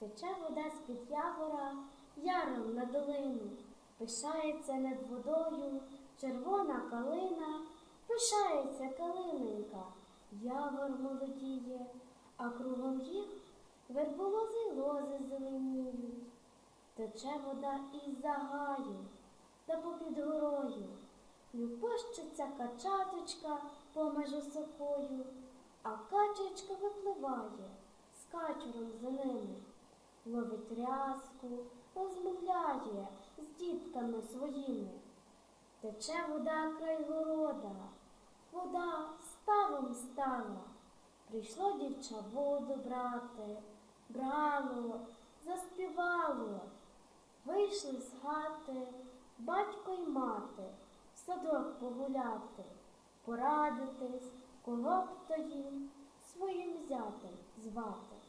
Тече вода з-під явора, яром на долину, пишається над водою червона калина, пишається калиненька, явор молодіє, а кругом їх верболози лози зеленіють. Тече вода із загаю, та попід горою, Любощиться качаточка поміж осокою, а качечка випливає з качуром за ними, ловить рязку, розмовляє з дітками своїми. Тече вода край города, вода ставом стала. Прийшло дівча воду брати, брало, заспівало. Вийшли з хати батько й мати в садок погуляти, порадитись, кого б то їм своїм зятем звати.